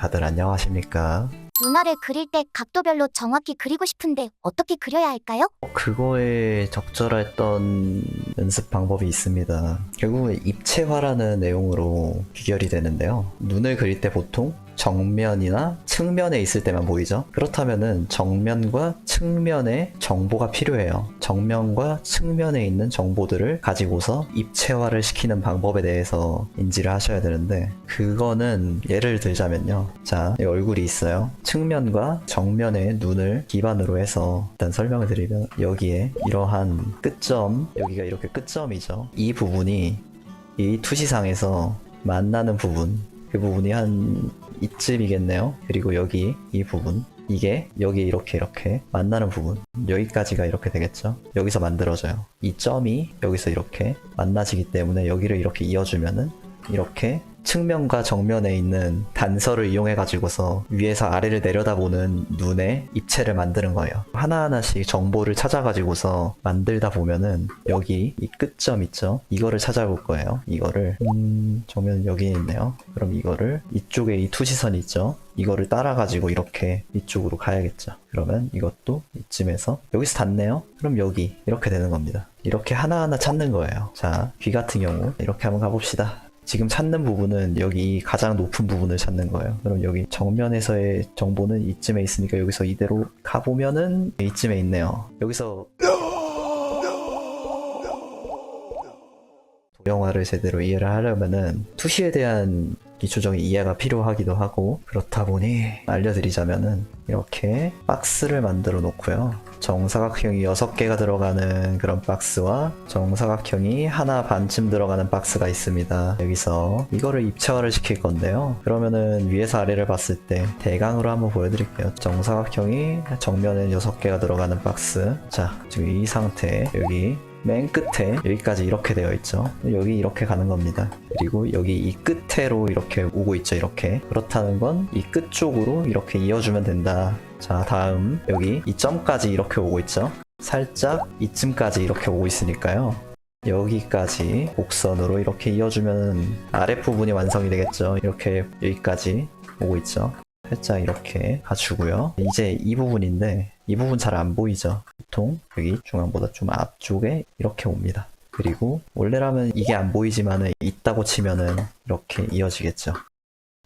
다들 안녕하십니까? 누나를 그릴 때 각도별로 정확히 그리고 싶은데 어떻게 그려야 할까요? 그거에 적절했던 연습 방법이 있습니다. 결국은 입체화라는 내용으로 귀결이 되는데요. 눈을 그릴 때 보통 정면이나 측면에 있을 때만 보이죠. 그렇다면은 정면과 측면의 정보가 필요해요. 정면과 측면에 있는 정보들을 가지고서 입체화를 시키는 방법에 대해서 인지를 하셔야 되는데 그거는 예를 들자면요. 자, 얼굴이 있어요. 측면과 정면의 눈을 기반으로 해서 일단 설명을 드리면 여기에 이러한 끝점, 여기가 이렇게 끝점이죠. 이 부분이 이 투시상에서 만나는 부분, 그 부분이 한 이쯤이겠네요. 그리고 여기 이 부분, 이게 여기 이렇게 이렇게 만나는 부분. 여기까지가 이렇게 되겠죠? 여기서 만들어져요. 이 점이 여기서 이렇게 만나지기 때문에 여기를 이렇게 이어주면은 이렇게 측면과 정면에 있는 단서를 이용해 가지고서 위에서 아래를 내려다보는 눈의 입체를 만드는 거예요. 하나하나씩 정보를 찾아 가지고서 만들다 보면은 여기 이 끝점 있죠? 이거를 찾아볼 거예요. 이거를. 음 정면 여기 있네요. 그럼 이거를 이쪽에 이 투시선이 있죠? 이거를 따라 가지고 이렇게 이쪽으로 가야겠죠? 그러면 이것도 이쯤에서 여기서 닿네요. 그럼 여기 이렇게 되는 겁니다. 이렇게 하나하나 찾는 거예요. 자 귀 같은 경우 이렇게 한번 가봅시다 지금 찾는 부분은 여기 가장 높은 부분을 찾는 거예요. 그럼 여기 정면에서의 정보는 이쯤에 있으니까 여기서 이대로 가보면은 이쯤에 있네요. 여기서 도형화를 제대로 이해를 하려면은 투시에 대한 기초적인 이해가 필요하기도 하고 그렇다 보니 알려드리자면은 이렇게 박스를 만들어 놓고요. 정사각형이 6개가 들어가는 그런 박스와 정사각형이 하나 반쯤 들어가는 박스가 있습니다. 여기서 이거를 입체화를 시킬 건데요. 그러면은 위에서 아래를 봤을 때 대강으로 한번 보여드릴게요. 정사각형이 정면에 6개가 들어가는 박스. 자, 지금 이 상태 여기 맨 끝에 여기까지 이렇게 되어 있죠. 여기 이렇게 가는 겁니다. 그리고 여기 이 끝에로 이렇게 오고 있죠. 이렇게. 그렇다는 건 이 끝 쪽으로 이렇게 이어주면 된다. 자, 다음 여기 이 점까지 이렇게 오고 있죠. 살짝 이쯤까지 이렇게 오고 있으니까요. 여기까지 곡선으로 이렇게 이어주면 아랫부분이 완성이 되겠죠. 이렇게 여기까지 오고 있죠. 살짝 이렇게 가주고요. 이제 이 부분인데 이 부분 잘 안 보이죠? 보통 여기 중앙보다 좀 앞쪽에 이렇게 옵니다. 그리고 원래라면 이게 안 보이지만은 있다고 치면은 이렇게 이어지겠죠.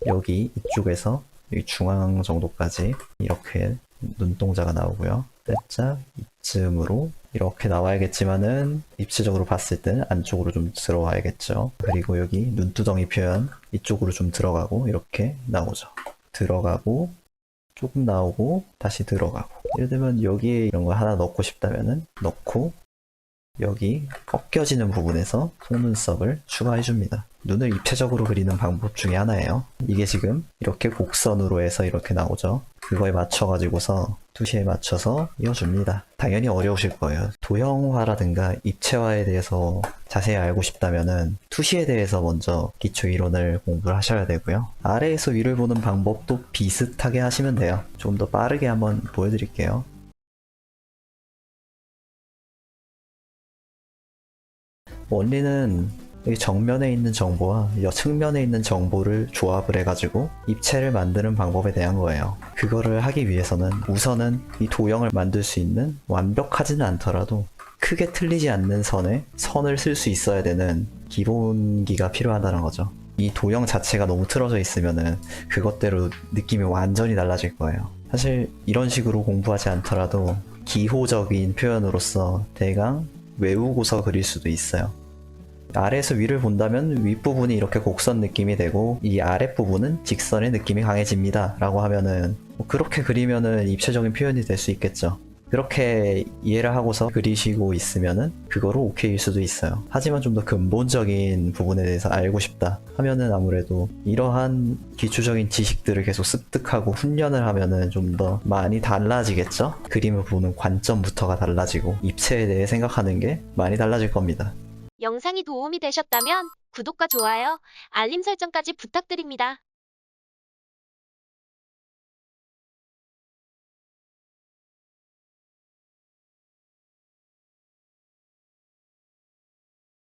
여기 이쪽에서 여기 중앙 정도까지 이렇게 눈동자가 나오고요. 살짝 이쯤으로 이렇게 나와야겠지만은 입체적으로 봤을 때는 안쪽으로 좀 들어와야겠죠. 그리고 여기 눈두덩이 표현 이쪽으로 좀 들어가고 이렇게 나오죠. 들어가고 조금 나오고 다시 들어가고 예를 들면 여기에 이런 거 하나 넣고 싶다면은 넣고 여기 꺾여지는 부분에서 속눈썹을 추가해 줍니다. 눈을 입체적으로 그리는 방법 중에 하나예요. 이게 지금 이렇게 곡선으로 해서 이렇게 나오죠. 그거에 맞춰가지고서 투시에 맞춰서 이어줍니다. 당연히 어려우실 거예요. 도형화라든가 입체화에 대해서 자세히 알고 싶다면은 투시에 대해서 먼저 기초 이론을 공부를 하셔야 되고요. 아래에서 위를 보는 방법도 비슷하게 하시면 돼요. 좀 더 빠르게 한번 보여드릴게요. 원리는 여기 정면에 있는 정보와 여 측면에 있는 정보를 조합을 해가지고 입체를 만드는 방법에 대한 거예요. 그거를 하기 위해서는 우선은 이 도형을 만들 수 있는 완벽하지는 않더라도 크게 틀리지 않는 선에 선을 쓸 수 있어야 되는 기본기가 필요하다는 거죠. 이 도형 자체가 너무 틀어져 있으면은 그것대로 느낌이 완전히 달라질 거예요. 사실 이런 식으로 공부하지 않더라도 기호적인 표현으로서 대강 외우고서 그릴 수도 있어요. 아래에서 위를 본다면 윗부분이 이렇게 곡선 느낌이 되고 이 아랫부분은 직선의 느낌이 강해집니다 라고 하면은 뭐 그렇게 그리면은 입체적인 표현이 될 수 있겠죠. 그렇게 이해를 하고서 그리시고 있으면은 그거로 오케이일 수도 있어요. 하지만 좀 더 근본적인 부분에 대해서 알고 싶다 하면은 아무래도 이러한 기초적인 지식들을 계속 습득하고 훈련을 하면은 좀 더 많이 달라지겠죠? 그림을 보는 관점부터가 달라지고 입체에 대해 생각하는 게 많이 달라질 겁니다 영상이 도움이 되셨다면 구독과 좋아요, 알림 설정까지 부탁드립니다.